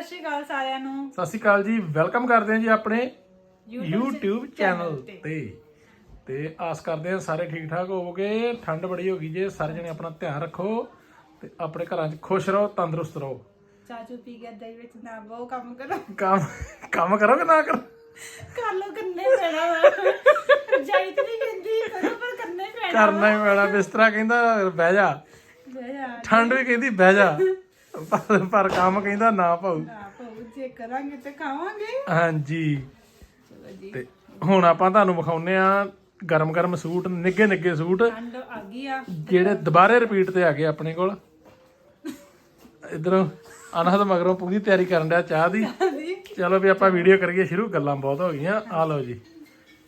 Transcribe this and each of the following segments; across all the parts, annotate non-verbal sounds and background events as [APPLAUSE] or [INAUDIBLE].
ਸਤਿ ਸ਼੍ਰੀ ਅਕਾਲ ਸਾਰਿਆਂ ਨੂੰ। ਸਤਿ ਸ਼੍ਰੀ ਅਕਾਲ ਜੀ। ਵੈਲਕਮ ਕਰਦੇ ਹਾਂ ਜੀ ਆਪਣੇ YouTube ਚੈਨਲ ਤੇ। ਤੇ। ਆਸ ਕਰਦੇ ਹਾਂ ਸਾਰੇ ਠੀਕ ਠਾਕ ਹੋਵੋਗੇ। ਠੰਡ ਬੜੀ ਹੋ ਗਈ ਜੇ। ਸਾਰੇ ਜਣੇ ਆਪਣਾ ਧਿਆਨ ਰੱਖੋ ਤੇ ਆਪਣੇ ਘਰਾਂ 'ਚ ਖੁਸ਼ ਰਹੋ ਤੰਦਰੁਸਤ ਰਹੋ। ਚਾਚੂ ਪੀ ਕੇ ਦਹੀਂ ਵਿੱਚ ਨਾ ਬਹੁ ਕੰਮ ਕਰੋ। ਕੰਮ ਕੰਮ ਕਰੋ ਕਿ ਨਾ ਕਰੋ? ਕਰ ਲੋ ਕਰਨੇ ਪੈਣਾ ਵਾ। ਜਾਈ ਤੇ ਨਹੀਂ ਕਹਿੰਦੀ ਕਰੋ ਪਰ ਕਰਨੇ ਪੈਣਾ ਕਰਨਾ ਹੀ ਪੈਣਾ। ਬਿਸਤਰਾ ਕਹਿੰਦਾ ਬਹਿ ਜਾ। ਠੰਡ ਵੀ ਕਹਿੰਦੀ ਬਹਿ ਜਾ। ਪਰ ਪਰ ਕੰਮ ਕਹਿੰਦਾ ਨਾ ਪਾਉ। ਆਪ ਜੇ ਕਰਾਂਗੇ ਤੇ ਖਾਵਾਂਗੇ। ਹਾਂਜੀ। ਚਲੋ ਜੀ। ਤੇ ਹੁਣ ਆਪਾਂ ਤੁਹਾਨੂੰ ਵਿਖਾਉਨੇ ਆ ਗਰਮ ਗਰਮ ਸੂਟ ਨਿੱਗੇ ਨਿੱਗੇ ਸੂਟ। ਠੰਡ ਆ ਗਈ ਆ। ਜਿਹੜੇ ਦੁਬਾਰੇ ਰਿਪੀਟ ਤੇ ਆ ਗਏ ਆਪਣੇ ਕੋਲ। ਇਧਰੋਂ ਅਨਹਦ ਮਗਰੋਂ ਪੂਰੀ ਤਿਆਰੀ ਕਰਨ ਡਿਆ ਚਾਹ ਦੀ। ਚਲੋ ਵੀ ਆਪਾਂ ਵੀਡੀਓ ਕਰੀਏ ਸ਼ੁਰੂ ਗੱਲਾਂ ਬਹੁਤ ਹੋ ਗਈਆਂ। ਆ ਲਓ ਜੀ।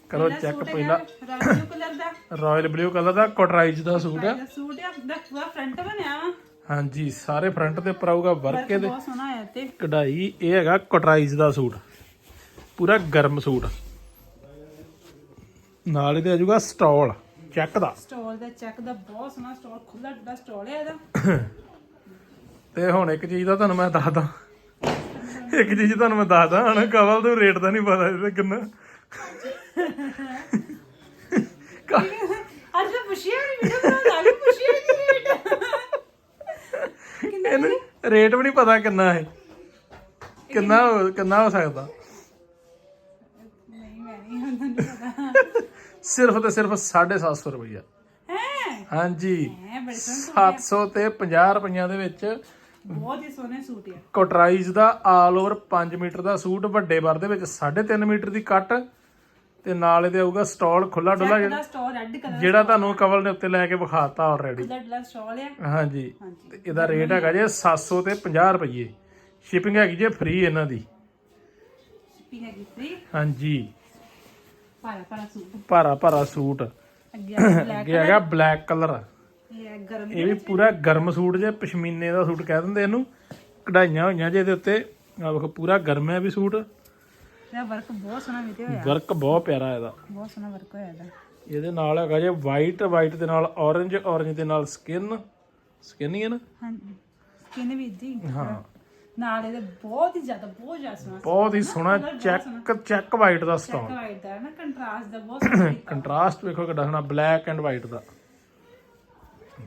ਕਰੋ ਚੈੱਕ ਪਹਿਲਾਂ। ਰਾਜੂ ਕਲਰ ਦਾ। ਰਾਇਲ ਬਲੂ ਕਲਰ ਦਾ ਕੋਟਰਾਈਜ ਦਾ ਸੂਟ ਆ। ਸੂਟ ਆ। ਦਾ ਫਰੰਟ ਬਣਿਆ ਵਾ। ਹਾਂਜੀ ਸਾਰੇ ਫਰੰਟ ਤੇ ਉੱਪਰ ਆਊਗਾ ਵਰਕ ਇਹਦੇ। ਬਹੁਤ ਸੋਹਣਾ ਆਇਆ ਤੇ ਕਢਾਈ ਇਹ ਹੈਗਾ ਕੋਟਰਾਈਜ ਦਾ ਸੂਟ। ਪੂਰਾ ਗਰਮ ਸੂਟ। ਨਾਲ ਇਹਦੇ ਆ ਜਾਊਗਾ ਸਟਾਲ ਚੈੱਕ ਦਾ। ਸਟਾਲ ਦਾ ਚੈੱਕ ਦਾ ਬਹੁਤ ਸੋਹਣਾ ਸਟਾਲ ਖੁੱਲਾ ਡੱਡਾ ਸਟਾਲ ਹੈ ਇਹਦਾ। ਤੇ ਹੁਣ ਇੱਕ ਚੀਜ਼ ਦਾ ਤੁਹਾਨੂੰ ਮੈਂ ਦੱਸਦਾ। ਇੱਕ ਚੀਜ਼ ਤੁਹਾਨੂੰ ਮੈਂ ਦੱਸਦਾ ਹਣ ਕਵਲ ਨੂੰ ਰੇਟ ਦਾ ਨਹੀਂ ਪਤਾ ਇਹਦਾ ਕਿੰਨਾ। [LAUGHS] ਅੱਜ ਮੈਂ ਪੁੱਛਿਆ ਨਹੀਂ ਵੀਡੀਓ ਬਣਾ ਲਾ ਪੁੱਛਿਆ ਇਹਨੂੰ ਰੇਟ ਵੀ ਨਹੀਂ ਪਤਾ ਕਿੰਨਾ ਹੈ ਕਿੰਨਾ ਹੋ- ਕਿੰਨਾ ਹੋ ਸਕਦਾ। ਨਹੀਂ ਮੈਂ ਨਹੀਂ ਹੁੰਦਾ ਨਹੀਂ ਪਤਾ। ਸਿਰਫ ਤੇ ਸਿਰਫ 750 ਰੁਪਈਆ। ਹੈ? ਹਾਂਜੀ। ਹੈ ਬੜੇ ਸੋਹਣੇ 700 ਤੇ 50 ਰੁਪਈਆਂ ਦੇ ਵਿੱਚ ਬਹੁਤ ਹੀ ਸੋਹਣੇ ਸੂਟ ਆ। ਕੋਟਰਾਈਜ਼ ਦਾ ਆਲ ਓਵਰ 5 ਮੀਟਰ ਦਾ ਸੂਟ ਵੱਡੇ ਵਰ ਦੇ ਵਿੱਚ 3.5 ਮੀਟਰ ਦੀ ਕੱਟ ਤੇ ਨਾਲ ਇਹਦੇ ਆਊਗਾ ਸਟਾਲ ਖੁੱਲਾ ਡੁੱਲਾ ਇਹਦਾ ਸਟਾਲ ਰੈੱਡ ਕਲਰ ਜਿਹੜਾ ਤੁਹਾਨੂੰ ਕਵਲ ਨੇ ਉੱਤੇ ਲੈ ਕੇ ਵਿਖਾਤਾ ਆਲਰੇਡੀ ਦਾ ਡੱਲਾ ਸਟਾਲ ਆ। ਹਾਂਜੀ। ਹਾਂਜੀ। ਤੇ ਇਹਦਾ ਰੇਟ ਹੈਗਾ ਜੇ 700 ਤੇ 50 ਰੁਪਏ ਸ਼ਿਪਿੰਗ ਹੈਗੀ ਜੇ ਫ੍ਰੀ ਇਹਨਾਂ ਦੀ। ਪੀ ਹੈਗੀ ਫ੍ਰੀ ਹਾਂਜੀ। ਪਾਰਾ ਪਾਰਾ ਸੂਟ। ਭਾਰਾ ਭਾਰਾ ਸੂਟ। ਅੱਗੇ ਬਲੈਕ ਅੱਗੇ ਹੈਗਾ ਬਲੈਕ ਕਲਰ ਇਹ ਹੈ ਗਰਮ ਇਹ ਵੀ ਪੂਰਾ ਗਰਮ ਸੂਟ ਜੇ ਪਸ਼ਮੀਨੇ ਦਾ ਸੂਟ ਕਹਿ ਦਿੰਦੇ ਇਹਨੂੰ। ਕਢਾਈਆਂ ਹੋਈਆਂ ਜੇ ਇਹਦੇ ਉੱਤੇ। ਆ ਵੇਖੋ ਪੂਰਾ ਗਰਮ ਹੈ ਵੀ ਸੂਟ। ਇਹਦਾ ਵਰਕ ਬਹੁਤ ਸੋਹਣਾ ਮਿਲਿਆ ਹੋਇਆ। ਵਰਕ ਬਹੁਤ ਪਿਆਰਾ ਇਹਦਾ। ਬਹੁਤ ਸੋਹਣਾ ਵਰਕ ਹੋਇਆ ਇਹਦਾ। ਇਹਦੇ ਨਾਲ ਹੈਗਾ ਜੇ ਵਾਈਟ ਵਾਈਟ ਦੇ ਨਾਲ orange orange ਦੇ ਨਾਲ ਸਕਿਨ ਸਕਿਨ ਹੀ ਹੈ ਨਾ? ਹਾਂਜੀ। ਸਕਿਨ ਵੀ ਜੀ ਹਾਂ। ਨਾਲ ਇਹਦੇ ਬਹੁਤ ਹੀ ਜ਼ਿਆਦਾ ਬਹੁਤ ਜ਼ਿਆਦਾ ਸੋਹਣਾ ਬਹੁਤ ਹੀ ਸੋਹਣਾ ਚੈੱਕ ਚੈੱਕ ਵਾਈਟ ਦਾ ਸਟਾਲ ਵਾਈਟ ਦਾ ਨਾ ਕੰਟਰਾਸਟ ਦਾ ਬਹੁਤ ਸੋਹਣਾ ਕੰਟਰਾਸਟ ਵੇਖੋ ਕਿੱਡਾ ਸੋਹਣਾ ਬਲੈਕ ਐਂਡ ਵਾਈਟ ਦਾ।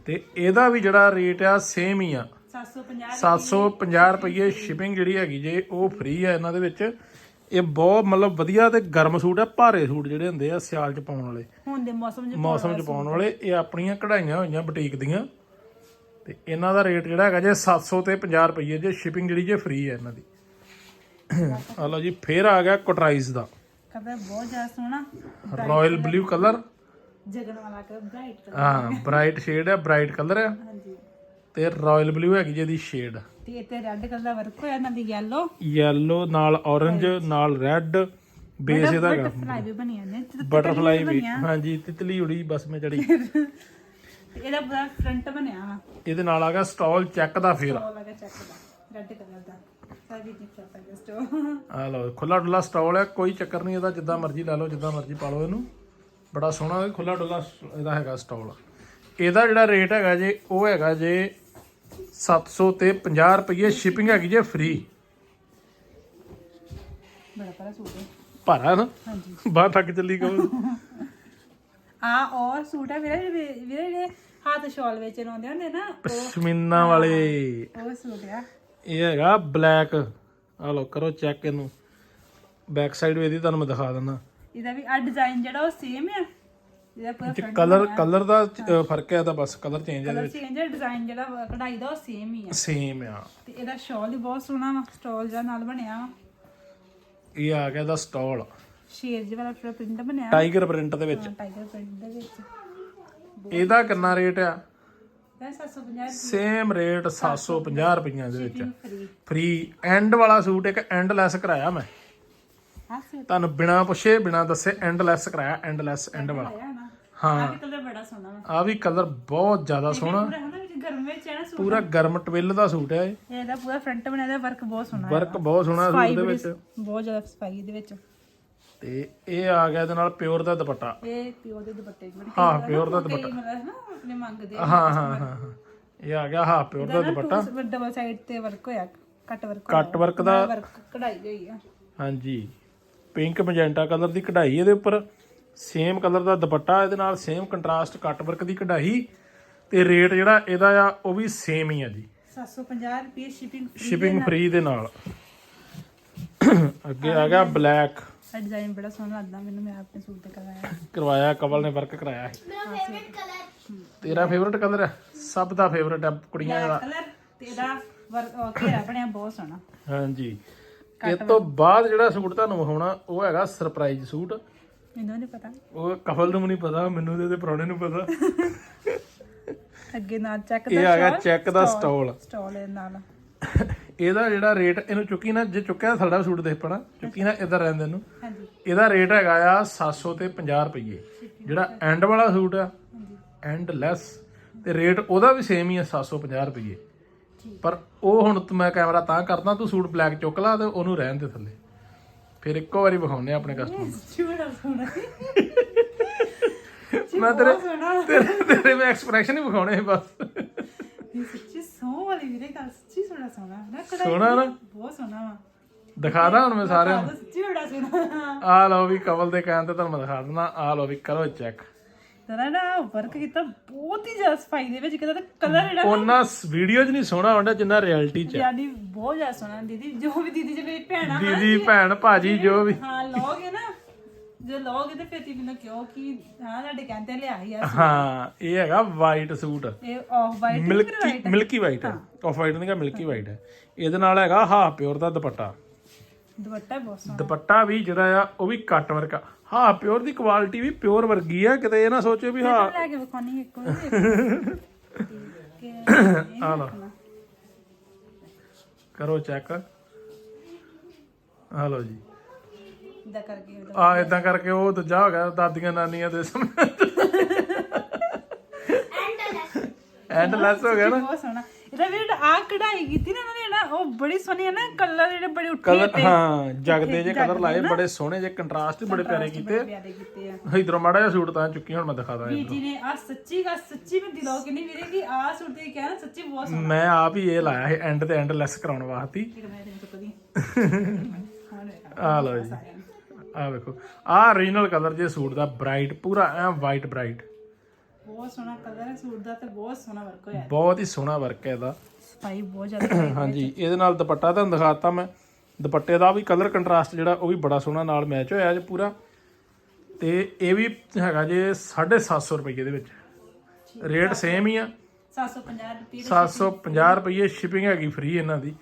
ਤੇ ਇਹਦਾ ਵੀ ਜਿਹੜਾ ਰੇਟ ਆ ਸੇਮ ਹੀ ਆ। 750 750 ਰੁਪਏ ਸ਼ਿਪਿੰਗ ਜਿਹੜੀ ਹੈਗੀ ਜੇ ਉਹ ਫ੍ਰੀ ਆ ਇਹਨਾਂ ਦੇ ਵਿੱਚ। ਇਹ ਬਹੁਤ ਮਤਲਬ ਵਧੀਆ ਤੇ ਗਰਮ ਸੂਟ ਆ ਭਾਰੇ ਸੂਟ ਜਿਹੜੇ ਹੁੰਦੇ ਆ ਸਿਆਲ 'ਚ ਪਾਉਣ ਵਾਲੇ। ਹੁਣ ਦੇ ਮੌਸਮ 'ਚ ਮੌਸਮ 'ਚ ਪਾਉਣ ਵਾਲੇ ਇਹ ਆਪਣੀਆਂ ਕਢਾਈਆਂ ਹੋਈਆਂ ਬੁਟੀਕ ਦੀਆਂ। ਤੇ ਇਹਨਾਂ ਦਾ ਰੇਟ ਜਿਹੜਾ ਹੈਗਾ ਜੇ 700 ਤੇ 50 ਰੁਪਏ ਜੇ ਸ਼ਿਪਿੰਗ ਜਿਹੜੀ ਜੇ ਫ੍ਰੀ ਹੈ ਇਹਨਾਂ ਦੀ। ਆ ਲਓ ਜੀ ਫੇਰ ਆ ਗਿਆ ਕੋਟਰਾਈਜ਼ ਦਾ। ਕਲਰ ਬਹੁਤ ਜ਼ਿਆਦਾ ਸੋਹਣਾ। ਰਾਇਲ ਬਲੂ ਕਲਰ ਜਗਨ ਵਾਲਾ ਕਲਰ ਬ੍ਰਾਈਟ ਕਲਰ ਹਾਂ ਬ੍ਰਾਈਟ ਸ਼ੇਡ ਹੈ ਬ੍ਰਾਈਟ ਕਲਰ ਹੈ ਹਾਂਜੀ। ਤੇ ਰਾਇਲ ਬਲੂ ਹੈਗੀ ਜਿਹਦੀ ਸ਼ੇਡ ਤੇ ਇੱਥੇ ਰੈੱਡ ਕਲਰ ਦਾ ਵਰਕ ਹੋਇਆ ਨਾਲ ਦੀ ਯੈਲੋ ਯੈਲੋ ਨਾਲ orange ਨਾਲ ਰੈੱਡ ਬੇਸ ਇਹਦਾ ਹੈਗਾ। ਫਲਾਈ ਵੀ ਬਣੀਆਂ ਨੇ ਬਟਰਫਲਾਈ ਵੀ। ਹਾਂਜੀ ਤਿਤਲੀ ਉੜੀ ਬਸ ਮੈਂ ਚੜੀ ਇਹਦਾ ਪੂਰਾ ਫਰੰਟ ਬਣਿਆ ਵਾ। ਇਹਦੇ ਨਾਲ ਆ ਗਿਆ ਸਟਾਲ ਚੈੱਕ ਦਾ ਫੇਰ। ਉਹ ਲਗਾ ਚੱਕ ਦਾ ਰੈੱਡ ਕਲਰ ਦਾ। ਸਾਰੀ ਆ ਲਓ ਖੁੱਲਾ ਡੁੱਲਾ ਸਟਾਲ ਹੈ ਕੋਈ ਚੱਕਰ ਨਹੀਂ ਇਹਦਾ ਜਿੱਦਾਂ ਮਰਜ਼ੀ ਲੈ ਲਓ ਜਿੱਦਾਂ ਮਰਜ਼ੀ ਪਾ ਲਓ ਇਹਨੂੰ। ਬੜਾ ਸੋਹਣਾ ਖੁੱਲਾ ਡੁੱਲਾ ਇਹਦਾ ਹੈਗਾ ਸਟਾਲ ਇਹਦਾ ਜਿਹੜਾ ਰੇਟ ਹੈਗਾ ਜੇ ਉਹ ਹੈਗਾ ਜੇ 700 ਤੇ 50 ਰੁਪਏ ਸ਼ਿਪਿੰਗ ਹੈਗੀ ਜੇ ਫ੍ਰੀ ਬੜਾ ਬੜਾ ਸੂਟ ਹੈ। ਭਾਰਾ ਨਾ? ਹਾਂਜੀ। ਬਾਹਰ ਤੱਕ ਚੱਲੀ ਆ ਔਰ ਸੂਟ ਹੈ ਵੀਰੇ ਵੀਰੇ ਜਿਹੜੇ ਹੱਥ ਸ਼ਾਲ ਵਿੱਚ ਲਾਉਂਦੇ ਹੁੰਦੇ ਨਾ ਪਸ਼ਮੀਨਾ ਵਾਲੇ। ਉਹ ਸੂਟ ਆ। ਇਹ ਹੈਗਾ ਬਲੈਕ ਆ ਲਓ ਕਰੋ ਚੈੱਕ ਇਹਨੂੰ। ਬੈਕ ਸਾਈਡ ਵੀ ਇਹਦੀ ਤੁਹਾਨੂੰ ਮੈਂ ਦਿਖਾ ਦਿੰਦਾ। ਇਹਦਾ ਵੀ ਆ ਡਿਜ਼ਾਈਨ ਜਿਹੜਾ ਉਹ ਸੇਮ ਆ। ਇਹਦਾ ਪੂਰਾ ਕਲਰ ਕਲਰ ਦਾ ਅ, ਫ਼ਰਕ ਹੈ ਤਾਂ ਬਸ ਕਲਰ ਚੇਂਜ ਹੈ ਕਲਰ ਚੇਂਜ ਹੈ ਡਿਜ਼ਾਈਨ ਜਿਹੜਾ ਵਾ ਕਢਾਈ ਦਾ ਉਹ ਸੇਮ ਹੀ ਆ ਸੇਮ ਆ। ਤੇ ਇਹਦਾ ਸ਼ਾਲ ਵੀ ਬਹੁਤ ਸੋਹਣਾ ਵਾ ਸਟਾਲ ਜਿਹੜਾ ਨਾਲ ਬਣਿਆ ਵਾ। ਇਹ ਆ ਗਿਆ ਦਾ ਸਟਾਲ ਸ਼ੇਰ ਜਿਹਾ ਵਾਲਾ ਪੂਰਾ ਪ੍ਰਿੰਟ ਬਣਿਆ ਟਾਈਗਰ ਪ੍ਰਿੰਟ ਦੇ ਵਿੱਚ। ਟਾਈਗਰ ਪ੍ਰਿੰਟ ਦੇ ਵਿੱਚ। ਇਹਦਾ ਕਿੰਨਾ ਰੇਟ ਆ? ਇਹ 750 ਸੇਮ ਰੇਟ 750 ਰੁਪਈਆਂ ਦੇ ਵਿੱਚ। ਫ੍ਰੀ ਫ੍ਰੀ ਐਂਡ ਵਾਲਾ ਸੂਟ ਇੱਕ ਐਂਡ ਲੈਸ ਕਰਾਇਆ ਮੈਂ। ਹਾਂ ਤੁਹਾਨੂੰ ਬਿਨਾ ਪੁੱਛੇ ਬਿਨਾ ਦੱਸੇ ਐਂਡ ਲੈਸ ਕਰਾਇਆ ਐਂਡ ਲੈਸ ਐਂਡ ਵਾਲਾ ਹਾਂ। ਆ ਵੀ ਕਲਰ ਬੜਾ ਸੋਹਣਾ ਵਾ। ਆ ਵੀ ਕਲਰ ਬਹੁਤ ਜ਼ਿਆਦਾ ਸੋਹਣਾ। ਪੂਰਾ ਹਨਾ ਵਿੱਚ ਗਰਮ ਵਿੱਚ ਹੈ ਨਾ ਸੂਟ ਪੂਰਾ ਗਰਮ ਟਵਿਲ ਦਾ ਸੂਟ ਹੈ ਇਹ। ਇਹਦਾ ਪੂਰਾ ਫਰੰਟ ਬਣਿਆ ਦਾ ਵਰਕ ਬਹੁਤ ਸੋਹਣਾ ਹੈ ਵਰਕ ਬਹੁਤ ਸੋਹਣਾ ਸੂਟ ਦੇ ਵਿੱਚ। ਬਹੁਤ ਜ਼ਿਆਦਾ ਸਫ਼ਾਈ ਇਹਦੇ ਵਿੱਚ। ਤੇ ਇਹ ਆ ਗਿਆ ਇਹਦੇ ਨਾਲ ਪਿਓਰ ਦਾ ਦੁਪੱਟਾ। ਇਹ ਪਿਓ ਦੇ ਦੁਪੱਟੇ ਬੜੇ ਹਾਂ ਪਿਓਰ ਦਾ ਕਈ ਮਤਲਬ ਹੈ ਨਾ ਆਪਣੇ ਮੰਗਦੇ ਹਾਂ ਹਾਂ ਹਾਂ ਹਾਂ। ਇਹ ਆ ਗਿਆ ਹਾਫ ਪਿਓਰ ਦਾ ਦੁਪੱਟਾ। ਡਬਲ ਸਾਈਡ ਤੇ ਵਰਕ ਹੋਇਆ ਕੱਟ ਵਰਕ ਕੱਟ ਵਰਕ ਦਾ। ਵਰਕ ਕਢਾਈ ਹੋਈ ਆ। ਹਾਂਜੀ। ਪਿੰਕ ਮੈਜੈਂਟਾ ਕਲਰ ਦੀ ਕਢਾਈ ਇਹਦੇ ਉੱਪਰ। ਸੇਮ ਕਲਰ ਦਾ ਦੁਪੱਟਾ ਇਹਦੇ ਨਾਲ ਸੇਮ ਕੰਟਰਾਸਟ ਕੱਟ ਵਰਕ ਦੀ ਕਢਾਈ ਤੇ ਰੇਟ ਜਿਹੜਾ ਇਹਦਾ ਆ ਉਹ ਵੀ ਸੇਮ ਹੀ ਆ ਜੀ। 750 ਰੁਪਏ ਸ਼ਿਪਿੰਗ ਸ਼ਿਪਿੰਗ ਫ੍ਰੀ ਦੇ ਨਾਲ। ਅੱਗੇ ਆ ਗਿਆ ਬਲੈਕ ਆ ਡਿਜ਼ਾਈਨ ਬੜਾ ਸੋਹਣਾ ਲੱਗਦਾ ਮੈਨੂੰ ਮੈਂ ਆਪਣੇ ਸੂਟ ਤੇ ਕਰਵਾਇਆ। ਕਰਵਾਇਆ ਕਵਲ ਨੇ ਵਰਕ ਕਰਾਇਆ ਸੀ ਮੇਰਾ ਫੇਵਰਿਟ ਕਲਰ ਤੇਰਾ ਫੇਵਰਟ ਕਲਰ ਹੈ ਸਭ ਦਾ ਫੇਵਰਟ ਹੈ ਕੁੜੀਆਂ ਦਾ। ਕਲਰ ਤੇ ਇਹਦਾ ਵਰਕ ਘੇਰਾ ਬਣਿਆ ਬਹੁਤ ਸੋਹਣਾ। ਹਾਂਜੀ। ਇਹ ਤੋਂ ਬਾਅਦ ਜਿਹੜਾ ਸੂਟ ਤੁਹਾਨੂੰ ਵਿਖਾਉਣਾ ਉਹ ਹੈਗਾ ਸਰਪ੍ਰਾਈਜ਼ ਸੂਟ। ਮੈਨੂੰ ਨਹੀਂ ਪਤਾ। ਉਹ ਕਫਲ ਨੂੰ ਨਹੀਂ ਪਤਾ ਮੈਨੂੰ ਤੇ ਪ੍ਰਾਹੁਣੇ ਨੂੰ ਪਤਾ। ਅੱਗੇ ਨਾਲ ਚੈੱਕ ਇਹ ਦਾ ਆ ਗਿਆ ਚੈੱਕ ਦਾ ਸਟਾਲ ਸਟਾਲ ਇਹ ਨਾਲ। ਇਹਦਾ ਜਿਹੜਾ ਰੇਟ ਇਹਨੂੰ ਚੁੱਕੀ ਨਾ ਜੇ ਚੁੱਕਿਆ ਸਾਡਾ ਸੂਟ ਦੇਖ ਪਣਾ ਚੁੱਕੀ ਨਾ ਇਧਰ ਰਹਿੰਦੇ ਨੂੰ ਹਾਂਜੀ। ਇਹਦਾ ਰੇਟ ਹੈਗਾ ਆ 700 ਤੇ 50 ਰੁਪਏ ਜਿਹੜਾ ਐਂਡ ਵਾਲਾ ਸੂਟ ਆ ਐਂਡ ਲੈਸ ਤੇ ਰੇਟ ਉਹਦਾ ਵੀ ਸੇਮ ਹੀ ਆ 750 ਰੁਪਏ ਪਰ ਉਹ ਹੁਣ ਮੈਂ ਕੈਮਰਾ ਤਾਂ ਕਰਦਾ ਤੂੰ ਸੂਟ ਬਲੈਕ ਚੁੱਕ ਲਾ ਤੇ ਉਹਨੂੰ ਰਹਿਣ ਦੇ ਥੱਲੇ। ਫਿਰ ਇੱਕੋ ਵਾਰੀ ਵਿਖਾਉਨੇ ਆ ਆਪਣੇ ਕਸਟਮਰ ਚੂੜਾ ਸੋਹਣਾ। [LAUGHS] ਮੈਂ ਤੇਰੇ ਸੋਹਣਾ। ਤੇਰੇ ਤੇਰੇ ਮੈਂ ਐਕਸਪ੍ਰੈਸ਼ਨ ਹੀ ਵਿਖਾਉਣੇ ਬਸ। ਇਹ ਸੱਚੀ ਸੋਹ ਵਾਲੀ ਵੀਰੇ ਗੱਲ ਸੱਚੀ ਸੋਹਣਾ ਸੋਹਣਾ। ਨਾ ਕਢਾਈ ਸੋਹਣਾ ਨਾ? ਬਹੁਤ ਸੋਹਣਾ ਵਾ। ਦਿਖਾਦਾ ਹੁਣ ਮੈਂ ਸਾਰਿਆਂ ਨੂੰ। ਆਹ ਸੱਚੀ ਬੜਾ ਸੋਹਣਾ। ਆ ਲਓ ਵੀ ਕਵਲ ਦੇ ਕਹਿਣ ਤੇ ਤੁਹਾਨੂੰ ਮੈਂ ਦਿਖਾ ਦਿੰਦਾ। ਆ ਲਓ ਵੀ ਕਰੋ ਚੈੱਕ ਤਰਾ ਨਾ ਵਰਕ ਕੀਤਾ ਬਹੁਤ ਹੀ ਜ਼ਿਆਦਾ ਸਫ਼ਾਈ ਦੇ ਵਿੱਚ ਕਿਤੇ ਤਾਂ ਕਲਰ ਜਿਹੜਾ ਉਹਨਾਂ ਵੀਡੀਓ 'ਚ ਨਹੀਂ ਸੋਹਣਾ ਹੁੰਦਾ ਜਿੰਨਾ ਰਿਐਲਿਟੀ 'ਚ ਹੈ। ਯਾਨੀ ਬਹੁਤ ਜ਼ਿਆਦਾ ਸੋਹਣਾ ਦੀਦੀ ਜੋ ਵੀ ਦੀਦੀ ਜੇ ਮੇਰੀ ਭੈਣਾ ਦੀਦੀ ਭੈਣ ਭਾਜੀ ਜੋ ਵੀ। ਹਾਂ ਲੋਗੇ ਨਾ ਜੇ ਲੋਗੇ ਤੇ ਫਿਰ ਤੀ ਮੈਨੂੰ ਕਿਉਂ ਕਿ ਹਾਂ ਤੁਹਾਡੇ ਕਹਿੰਦੇ ਲਿਆ ਹੀ ਆ ਹਾਂ ਇਹ ਹੈਗਾ ਵਾਈਟ ਸੂਟ ਇਹ off white milky milky white ਹੈ। ਆਫ ਵਾਈਟ ਨਹੀਂ ਕਾ ਮਿਲਕੀ ਵਾਈਟ ਹੈ ਇਹਦੇ ਨਾਲ ਹੈਗਾ ਹਾਫ ਪਿਓਰ ਦਾ ਦੁਪੱਟਾ। ਦੁਪੱਟਾ ਬਹੁਤ ਸੋਹਣਾ। ਦੁਪੱਟਾ ਵੀ ਜਿਹੜਾ ਆ ਉਹ ਵੀ ਕੱਟ ਵਰਕ ਆ। ਹਾਫ ਪਿਓਰ ਦੀ ਕੁਆਲਿਟੀ ਵੀ ਪਿਓਰ ਵਰਗੀ ਆ ਕਿਤੇ ਇਹ ਨਾ ਸੋਚੋ ਵੀ ਹਾਂ। ਲੈ ਕੇ ਵਿਖਾਉਣੀ ਇੱਕ ਵਾਰ [COUGHS] ਠੀਕ ਆ ਲਓ। ਕਰੋ ਚੈੱਕ ਆ ਲਓ ਜੀ। ਇਦਾਂ ਕਰਕੇ ਆ ਇਦਾਂ ਕਰਕੇ ਉਹ ਦੂਜਾ ਹੋ ਗਿਆ ਦਾਦੀਆਂ ਨਾਨੀਆਂ ਦੇ ਸਮੇਂ। ਐਂਡ ਲੈਸ ਐਂਡ ਲੈਸ ਹੋ ਗਿਆ ਨਾ। ਬਹੁਤ ਸੋਹਣਾ। ਇਹਦਾ ਵੀ ਆ ਕਢਾਈ ਕੀਤੀ ਨਾ ਨਾ ਉਹ ਬੜੀ ਸੋਹਣੀ ਹੈ ਨਾ ਕਲਰ ਜਿਹੜੇ ਬੜੇ ਉੱਠੇ ਕਲਰ ਹਾਂ ਜਗਦੇ ਜੇ ਕਲਰ ਲਾਏ ਬੜੇ ਸੋਹਣੇ ਜੇ ਕੰਟਰਾਸਟ ਬੜੇ ਪਿਆਰੇ ਕੀਤੇ। ਪਿਆਰੇ ਕੀਤੇ ਆ। ਇਧਰੋਂ ਮਾੜਾ ਜਿਹਾ ਸੂਟ ਤਾਂ ਚੁੱਕੀ ਹੁਣ ਮੈਂ ਦਿਖਾਦਾ ਵੀਰ ਜੀ ਨੇ ਆ ਸੱਚੀ ਗਾ ਸੱਚੀ ਮੈਂ ਦਿਲੋਂ ਕਿ ਨਹੀਂ ਵੀਰੇ ਕਿ ਆ ਸੂਟ ਦੇ ਕਹਿ ਨਾ ਸੱਚੀ ਬਹੁਤ ਸੋਹਣਾ। ਮੈਂ ਆਪ ਹੀ ਇਹ ਲਾਇਆ ਸੀ ਐਂਡ ਤੇ ਐਂਡ ਲੈਸ ਕਰਾਉਣ ਵਾਸਤੇ। ਹੀ। ਮੈਂ ਤੈਨੂੰ ਆਹ ਲਓ ਜੀ। ਆਹ ਵੇਖੋ ਆਹ ਓਰੀਜਨਲ ਕਲਰ ਜੇ ਸੂਟ ਦਾ ਬ੍ਰਾਈਟ ਪੂਰਾ ਐ ਵਾਈਟ ਬ੍ਰਾਈਟ ਬਹੁਤ ਸੋਹਣਾ ਕਲਰ ਹੈ ਸੂਟ ਦਾ ਤੇ ਬਹੁਤ ਸੋਹਣਾ ਵਰਕ ਹੋਇਆ। ਬਹੁਤ ਹੀ ਸੋਹਣਾ ਵਰਕ ਹੈ ਇਹਦਾ। ਸਫ਼ਾਈ ਬਹੁਤ ਜ਼ਿਆਦਾ ਹੈ। ਹਾਂਜੀ ਇਹਦੇ ਨਾਲ ਦੁਪੱਟਾ ਤੁਹਾਨੂੰ ਦਿਖਾਤਾ ਮੈਂ। ਦੁਪੱਟੇ ਦਾ ਵੀ ਕਲਰ ਕੰਟਰਾਸਟ ਜਿਹੜਾ ਉਹ ਵੀ ਬੜਾ ਸੋਹਣਾ ਨਾਲ ਮੈਚ ਹੋਇਆ ਜੇ ਪੂਰਾ। ਤੇ ਇਹ ਵੀ ਹੈਗਾ ਜੇ 750 ਰੁਪਏ ਦੇ ਵਿੱਚ। ਰੇਟ ਸੇਮ ਹੀ ਆ। 750 ਰੁਪਏ 750 ਰੁਪਏ ਸ਼ਿਪਿੰਗ ਹੈਗੀ ਫ੍ਰੀ ਇਹਨਾਂ ਦੀ।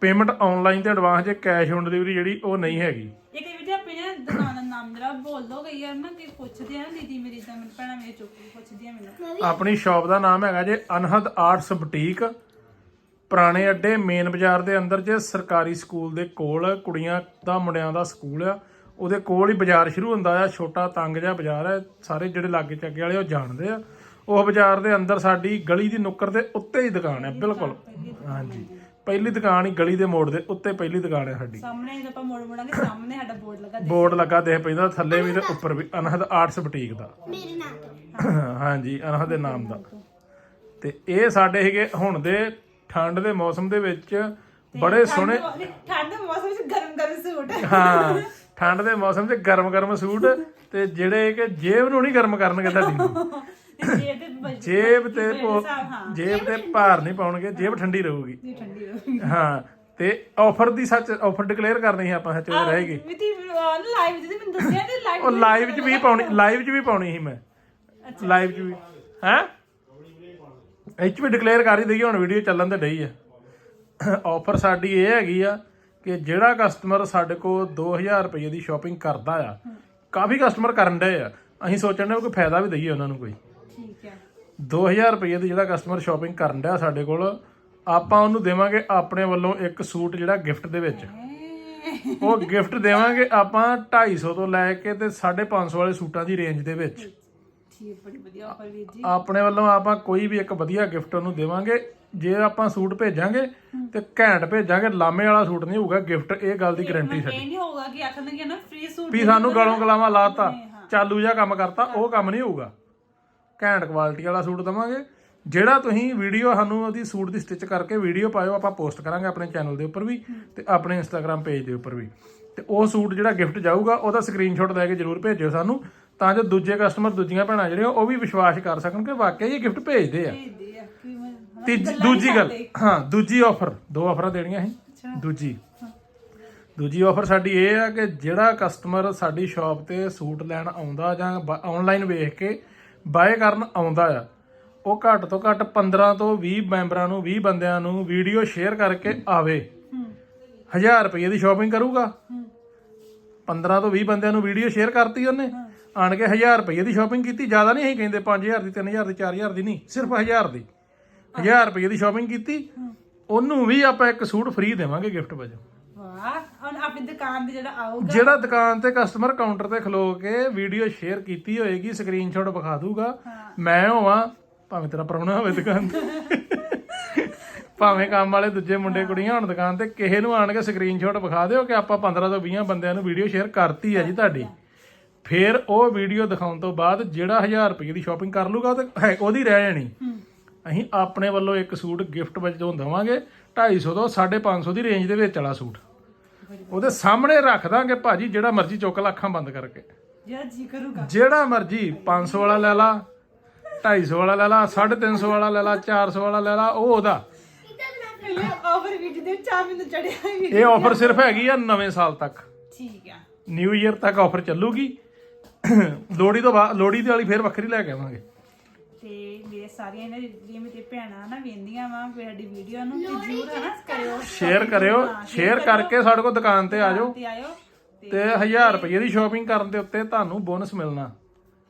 ਪੇਮੈਂਟ ਆਨਲਾਈਨ ਤੇ ਐਡਵਾਂਸ ਜੇ ਕੈਸ਼ ਔਨ ਡਿਲੀਵਰੀ ਜਿਹੜੀ ਉਹ ਨਹੀਂ ਹੈਗੀ। ਇੱਕ ਵੀ ਤੇ ਆਪਣੇ ਨਾ ਦੁਕਾਨ ਦਾ ਨਾਮ ਜਰਾ ਬੋਲ ਦੋ ਗਈ ਯਾਰ ਨਾ ਕਿ ਪੁੱਛਦੇ ਆ ਨਾ ਦੀਦੀ ਮੇਰੀ ਤਾਂ ਮੈਨੂੰ ਭੈਣਾਂ ਮੇਰੇ ਚੁੱਕ ਪੁੱਛਦੀ ਆ ਮੈਨੂੰ? ਆਪਣੀ ਸ਼ਾਪ ਦਾ ਨਾਮ ਹੈਗਾ ਜੇ ਅਨਹਦ ਆਰਟਸ ਬੁਟੀਕ। ਪੁਰਾਣੇ ਅੱਡੇ ਮੇਨ ਬਾਜ਼ਾਰ ਦੇ ਅੰਦਰ ਜੇ ਸਰਕਾਰੀ ਸਕੂਲ ਦੇ ਕੋਲ ਕੁੜੀਆਂ ਦਾ ਮੁੰਡਿਆਂ ਦਾ ਸਕੂਲ ਆ ਉਹਦੇ ਕੋਲ ਹੀ ਬਾਜ਼ਾਰ ਸ਼ੁਰੂ ਹੁੰਦਾ ਆ ਛੋਟਾ ਤੰਗ ਜਿਹਾ ਬਾਜ਼ਾਰ ਹੈ ਸਾਰੇ ਜਿਹੜੇ ਲਾਗੇ ਚੱਗੇ ਵਾਲੇ ਉਹ ਜਾਣਦੇ ਆ। ਉਹ ਬਾਜ਼ਾਰ ਦੇ ਅੰਦਰ ਸਾਡੀ ਗਲੀ ਦੀ ਨੁੱਕਰ ਦੇ ਉੱਤੇ ਹੀ ਦੁਕਾਨ ਹੈ ਬਿਲਕੁਲ। ਹਾਂਜੀ। ਪਹਿਲੀ ਦੁਕਾਨ ਹੀ ਗਲੀ ਦੇ ਮੋੜ ਦੇ ਉੱਤੇ ਪਹਿਲੀ ਦੁਕਾਨ ਹੈ ਸਾਡੀ। ਸਾਹਮਣੇ ਜਦੋਂ ਆਪਾਂ ਮੋੜ ਮੋੜਾਂਗੇ ਸਾਹਮਣੇ ਸਾਡਾ ਬੋਰਡ ਲੱਗਾ ਬੋਰਡ ਲੱਗਾ ਦੇਖ ਪੈਂਦਾ ਥੱਲੇ ਵੀ ਤੇ ਉੱਪਰ ਵੀ ਅਨਹਦ ਆਰਟਸ ਬੁਟੀਕ ਦਾ। ਮੇਰੇ ਨਾਮ ਤੋਂ। ਹਾਂਜੀ ਅਨਹਦ ਦੇ ਨਾਮ ਦਾ। ਤੇ ਇਹ ਸਾਡੇ ਹੈਗੇ ਹੁਣ ਦੇ ਠੰਡ ਦੇ ਮੌਸਮ ਦੇ ਵਿੱਚ ਬੜੇ ਸੋਹਣੇ ਠੰਡ ਦੇ ਮੌਸਮ ਵਿੱਚ ਗਰਮ ਗਰਮ ਸੂਟ। ਹਾਂ ਠੰਡ ਦੇ ਮੌਸਮ 'ਚ ਗਰਮ ਗਰਮ ਸੂਟ ਤੇ ਜਿਹੜੇ ਕਿ ਜੇਬ ਨੂੰ ਨਹੀਂ ਗਰਮ ਕਰਨਗੇ ਤੁਹਾਡੀ ਜੇਬ ਤੇ ਹਾਂ। ਜੇਬ ਤੇ ਭਾਰ ਨਹੀਂ ਪਾਉਣਗੇ ਜੇਬ ਠੰਡੀ ਰਹੂਗੀ। ਜੀ ਠੰਡੀ ਰਹੂਗੀ। ਹਾਂ ਤੇ ਆਫਰ ਦੀ ਸੱਚ ਆਫਰ ਡਿਕਲੇਅਰ ਕਰਨੀ ਸੀ ਆਪਾਂ ਸੱਚ ਉਹ ਰਹਿ ਗਈ ਮਿਤੀ ਲਾਈਵ ਜਿਹਦੇ ਮੈਨੂੰ ਦੱਸਿਆ ਤੇ ਲਾਈਵ ਉਹ ਲਾਈਵ 'ਚ ਵੀ ਪਾਉਣੀ ਲਾਈਵ 'ਚ ਵੀ ਪਾਉਣੀ ਸੀ ਮੈਂ। ਲਾਈਵ 'ਚ ਵੀ। ਹੈ? ਇਹ 'ਚ ਵੀ ਡਿਕਲੇਅਰ ਕਰ ਹੀ ਦਈਏ ਹੁਣ ਵੀਡੀਓ ਚੱਲਣ ਤੇ ਡਈ ਆ। ਆਫਰ ਸਾਡੀ ਇਹ ਹੈਗੀ ਆ ਕਿ ਜਿਹੜਾ ਕਸਟਮਰ ਸਾਡੇ ਕੋਲ 2000 ਰੁਪਏ ਦੀ ਸ਼ਾਪਿੰਗ ਕਰਦਾ ਆ ਕਾਫੀ ਕਸਟਮਰ ਕਰਨ ਡਏ ਆ। ਅਸੀਂ ਸੋਚਣ ਦੇ ਕੋਈ ਫਾਇਦਾ ਵੀ ਦਈਏ ਉਹਨਾਂ ਨੂੰ ਕੋਈ। ਠੀਕ ਹੈ 2000 ਰੁਪਏ ਦੀ ਜਿਹੜਾ ਕਸਟਮਰ ਸ਼ਾਪਿੰਗ ਕਰਨ ਡਿਆ ਸਾਡੇ ਕੋਲ ਆਪਾਂ ਉਹਨੂੰ ਦੇਵਾਂਗੇ ਆਪਣੇ ਵੱਲੋਂ ਇੱਕ ਸੂਟ ਜਿਹੜਾ ਗਿਫਟ ਦੇ ਵਿੱਚ। ਉਹ ਗਿਫਟ ਦੇਵਾਂਗੇ ਆਪਾਂ 250 ਤੋਂ ਲੈ ਕੇ ਤੇ 550 ਵਾਲੇ ਸੂਟਾਂ ਦੀ ਰੇਂਜ ਦੇ ਵਿੱਚ। ਠੀਕ ਬੜੀ ਵਧੀਆ ਆਫਰ ਵੀਰ ਜੀ। ਆਪਣੇ ਵੱਲੋਂ ਆਪਾਂ ਕੋਈ ਵੀ ਇੱਕ ਵਧੀਆ ਗਿਫਟ ਉਹਨੂੰ ਦੇਵਾਂਗੇ। ਜੇ ਆਪਾਂ ਸੂਟ ਭੇਜਾਂਗੇ ਤੇ ਘੈਂਟ ਭੇਜਾਂਗੇ ਲਾਮੇ ਵਾਲਾ ਸੂਟ ਨਹੀਂ ਹੋਊਗਾ ਗਿਫਟ ਇਹ ਗੱਲ ਦੀ ਗਾਰੰਟੀ ਇਹ ਸਾਡੀ। ਨਹੀਂ ਹੋਊਗਾ ਕਿ ਆਖਣਗੇ ਨਾ ਫ੍ਰੀ ਸੂਟ ਵੀ ਸਾਨੂੰ ਗਲੋਂ ਗਲਾਵਾਂ ਲਾਤਾ ਚਾਲੂ ਜਿਹਾ ਕੰਮ ਕਰਤਾ ਉਹ ਕੰਮ ਨਹੀਂ ਹੋਊਗਾ। ਘੈਂਟ ਕੁਆਲਿਟੀ ਵਾਲਾ ਸੂਟ ਦਵਾਂਗੇ। ਜਿਹੜਾ ਤੁਸੀਂ ਵੀਡੀਓ ਸਾਨੂੰ ਉਹਦੀ ਸੂਟ ਦੀ ਸਟਿਚ ਕਰਕੇ ਵੀਡੀਓ ਪਾਇਓ ਆਪਾਂ ਪੋਸਟ ਕਰਾਂਗੇ ਆਪਣੇ ਚੈਨਲ ਦੇ ਉੱਪਰ ਵੀ ਤੇ ਆਪਣੇ ਇੰਸਟਾਗ੍ਰam ਪੇਜ ਦੇ ਉੱਪਰ ਵੀ। ਤੇ ਉਹ ਸੂਟ ਜਿਹੜਾ ਗਿਫਟ ਜਾਊਗਾ ਉਹਦਾ ਸਕਰੀਨਸ਼ਾਟ ਲੈ ਕੇ ਜਰੂਰ ਭੇਜਿਓ ਸਾਨੂੰ। ਤਾਂ ਜੋ ਦੂਜੇ ਕਸਟਮਰ ਦੂਜੀਆਂ ਭੈਣਾਂ ਜਿਹੜੀਆਂ ਉਹ ਵੀ ਵਿਸ਼ਵਾਸ ਕਰ ਸਕਣ ਕਿ ਵਾਕਿਆ ਇਹ ਗਿਫਟ ਭੇਜਦੇ ਆ। ਭੇਜਦੇ ਆ ਕੀ ਮੈਂ ਹਨਾ, ਤੀਜੀ ਗੱਲਾਂ ਨੀ ਦੂਜੀ ਗੱਲ ਕਰਦੇ। ਹਾਂ ਦੂਜੀ ਆਫਰ ਦੋ ਆਫਰਾਂ ਦੇਣੀਆਂ ਸੀ। ਦੂਜੀ। ਦੂਜੀ ਆਫਰ ਸਾਡੀ ਇਹ ਆ ਕਿ ਜਿਹੜਾ ਕਸਟਮਰ ਸਾਡੀ ਸ਼ਾਪ ਤੇ ਸੂਟ ਲੈਣ ਆਉਂਦਾ ਜਾਂ ਆਨਲਾਈਨ ਵੇਖ ਕੇ ਬਾਏ ਕਰਨ ਆਉਂਦਾ ਆ ਉਹ ਘੱਟ ਤੋਂ ਘੱਟ 15 ਤੋਂ 20 ਮੈਂਬਰਾਂ ਨੂੰ 20 ਬੰਦਿਆਂ ਨੂੰ ਵੀਡੀਓ ਸ਼ੇਅਰ ਕਰਕੇ ਆਵੇ। ਹੂੰ। 1000 ਰੁਪਏ ਦੀ ਸ਼ਾਪਿੰਗ ਕਰੂਗਾ। ਹੂੰ। 15 ਤੋਂ 20 ਬੰਦਿਆਂ ਨੂੰ ਵੀਡੀਓ ਸ਼ੇਅਰ ਕਰਤੀ ਉਹਨੇ। ਆਣ ਕੇ 1000 ਰੁਪਏ ਦੀ ਸ਼ਾਪਿੰਗ ਕੀਤੀ ਜ਼ਿਆਦਾ ਨਹੀਂ ਅਸੀਂ ਕਹਿੰਦੇ 5000 ਦੀ 3000 ਦੀ 4000 ਦੀ ਨਹੀਂ ਸਿਰਫ 1000 ਦੀ। 1000 ਰੁਪਏ ਦੀ ਸ਼ਾਪਿੰਗ ਕੀਤੀ ਉਹਨੂੰ ਵੀ ਆਪਾਂ ਇੱਕ ਸੂਟ ਫ੍ਰੀ ਦੇਵਾਂਗੇ ਗਿਫਟ ਵਜੋਂ ਵਾਹ ਹੁਣ ਆਪਣੀ ਦੁਕਾਨ ਤੇ ਜਿਹੜਾ ਆਊਗਾ। ਜਿਹੜਾ ਦੁਕਾਨ ਤੇ ਕਸਟਮਰ ਕਾਊਂਟਰ ਤੇ ਖਲੋ ਕੇ ਵੀਡੀਓ ਸ਼ੇਅਰ ਕੀਤੀ ਹੋਏਗੀ ਸਕਰੀਨਸ਼ਾਟ ਵਿਖਾ ਦੂਗਾ ਮੈਂ ਹੋਵਾਂ ਭਾਵੇਂ ਤੇਰਾ ਪ੍ਰਾਹੁਣਾ ਹੋਵੇ ਦੁਕਾਨ ਤੇ। ਭਾਵੇਂ ਕੰਮ ਵਾਲੇ ਦੂਜੇ ਮੁੰਡੇ ਕੁੜੀਆਂ ਹੋਣ ਦੁਕਾਨ ਤੇ ਕਿਸੇ ਨੂੰ ਆਣ ਕੇ ਸਕਰੀਨਸ਼ਾਟ ਵਿਖਾ ਦਿਓ ਕਿ ਆਪਾਂ 15 ਤੋਂ 20 ਬੰਦਿਆਂ ਨੂੰ ਵੀਡੀਓ ਸ਼ੇਅਰ ਕਰਤੀ ਹੈ ਜੀ ਤੁਹਾਡੀ। ਫਿਰ ਉਹ ਵੀਡੀਓ ਦਿਖਾਉਣ ਤੋਂ ਬਾਅਦ ਜਿਹੜਾ 1000 ਰੁਪਏ ਦੀ ਸ਼ਾਪਿੰਗ ਕਰ ਲੂਗਾ ਤੇ ਹੈ ਉਹਦੀ ਰਹਿ ਜਾਣੀ। ਅਸੀਂ ਆਪਣੇ ਵੱਲੋਂ ਇੱਕ ਸੂਟ ਗਿਫਟ ਵਜੋਂ ਦੇਵਾਂਗੇ 250 ਤੋਂ 550 ਦੀ ਰੇਂਜ ਦੇ ਵਿੱਚ ਵਾਲਾ ਸੂਟ। ਉਹਦੇ ਸਾਹਮਣੇ ਰੱਖ ਦਾਂਗੇ ਭਾਜੀ ਜਿਹੜਾ ਮਰਜ਼ੀ ਚੁੱਕ ਲਾ ਅੱਖਾਂ ਬੰਦ ਕਰਕੇ। ਜਿਹੜਾ ਜੀ ਕਰੂਗਾ। ਜਿਹੜਾ ਮਰਜ਼ੀ 500 ਵਾਲਾ ਲੈ ਲਾ 250 ਵਾਲਾ ਲੈ ਲਾ 350 ਵਾਲਾ ਲੈ ਲਾ 400 ਵਾਲਾ ਲੈ ਲਾ ਉਹ ਉਹਦਾ। ਆਫਰ ਵੀ ਜਿਹਦੇ ਚੜਿਆ ਇਹ ਆਫਰ ਸਿਰਫ ਹੈਗੀ ਆ ਨਵੇਂ ਸਾਲ ਤੱਕ। ਠੀਕ ਆ। ਨਿਊ ਇਅਰ ਤੱਕ ਆਫਰ ਚੱਲੂਗੀ। ਲੋਹੜੀ ਤੋਂ ਬਾਅਦ ਲੋਹੜੀ ਦੀ ਵਾਲੀ ਫੇਰ ਵੱਖਰੀ ਲੈ ਕੇ ਆਵਾਂਗੇ। ਤੇ ਮੇਰੇ ਸਾਰੀਆਂ ਇਹਨਾਂ ਜਿਹੜੀਆਂ ਮੇਰੇ ਭੈਣਾਂ ਨਾ ਵੇਂਦੀਆਂ ਵਾ ਸਾਡੀ ਵੀਡੀਓ ਨੂੰ ਤੇ ਜ਼ਰੂਰ ਹਨਾ ਕਰਿਓ। ਸ਼ੇਅਰ ਕਰਿਓ ਸ਼ੇਅਰ ਕਰਕੇ ਸਾਡੇ ਕੋਲ ਦੁਕਾਨ ਤੇ ਆ ਜਾਓ। ਤੇ ਆਇਓ। ਤੇ ਤੇ 1000 ਰੁਪਏ ਦੀ ਸ਼ਾਪਿੰਗ ਕਰਨ ਦੇ ਉੱਤੇ ਤੁਹਾਨੂੰ ਬੋਨਸ ਮਿਲਣਾ।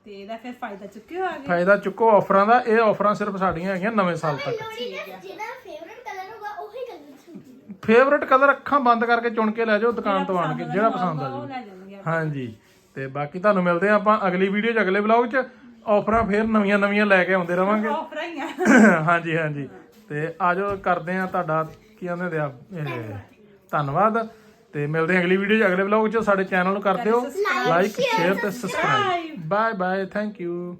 ਤੇ ਇਹਦਾ ਫਿਰ ਫਾਇਦਾ ਚੁੱਕਿਓ ਆਗੇ ਫਾਇਦਾ ਚੁੱਕੋ ਆਫਰਾਂ ਦਾ ਇਹ ਆਫਰਾਂ ਸਿਰਫ ਸਾਡੀਆਂ ਹੈਗੀਆਂ ਨਵੇਂ ਸਾਲ ਤੱਕ। ਲੋੜੀ ਜਿਹਦਾ ਫੇਵਰਟ ਕਲਰ ਹੋਗਾ ਉਹੀ ਕਲਰ ਫੇਵਰਟ ਕਲਰ ਅੱਖਾਂ ਬੰਦ ਕਰਕੇ ਚੁਣ ਕੇ ਲੈ ਜਾਓ ਦੁਕਾਨ ਤੋਂ ਆਣ ਕੇ ਜਿਹੜਾ ਪਸੰਦ ਆ ਜਾਣਗੇ ਹਾਂਜੀ। ਤੇ ਬਾਕੀ ਤੁਹਾਨੂੰ ਮਿਲਦੇ ਆ ਆਪਾਂ ਅਗਲੀ ਵੀਡੀਓ 'ਚ ਅਗਲੇ ਵਲੌਗ 'ਚ। ਆਫਰਾਂ ਫੇਰ ਨਵੀਆਂ ਨਵੀਆਂ ਲੈ ਕੇ ਆਉਂਦੇ ਰਵਾਂਗੇ। ਆਫਰਾਂ ਹੀ ਆ। [LAUGHS] ਹਾਂਜੀ ਹਾਂਜੀ। ਤੇ ਆਜੋ ਕਰਦੇ ਆ ਤੁਹਾਡਾ ਕੀ ਕਹਿੰਦੇ ਆ ਇਹ, ਧੰਨਵਾਦ। ਤੇ ਮਿਲਦੇ ਆ ਅਗਲੀ ਵੀਡੀਓ 'ਚ ਅਗਲੇ ਵਲੌਗ 'ਚ। ਸਾਡੇ ਚੈਨਲ ਨੂੰ ਕਰ ਦਿਓ। ਲਾਈਕ ਸ਼ੇਅਰ ਤੇ subscribe bye bye thank you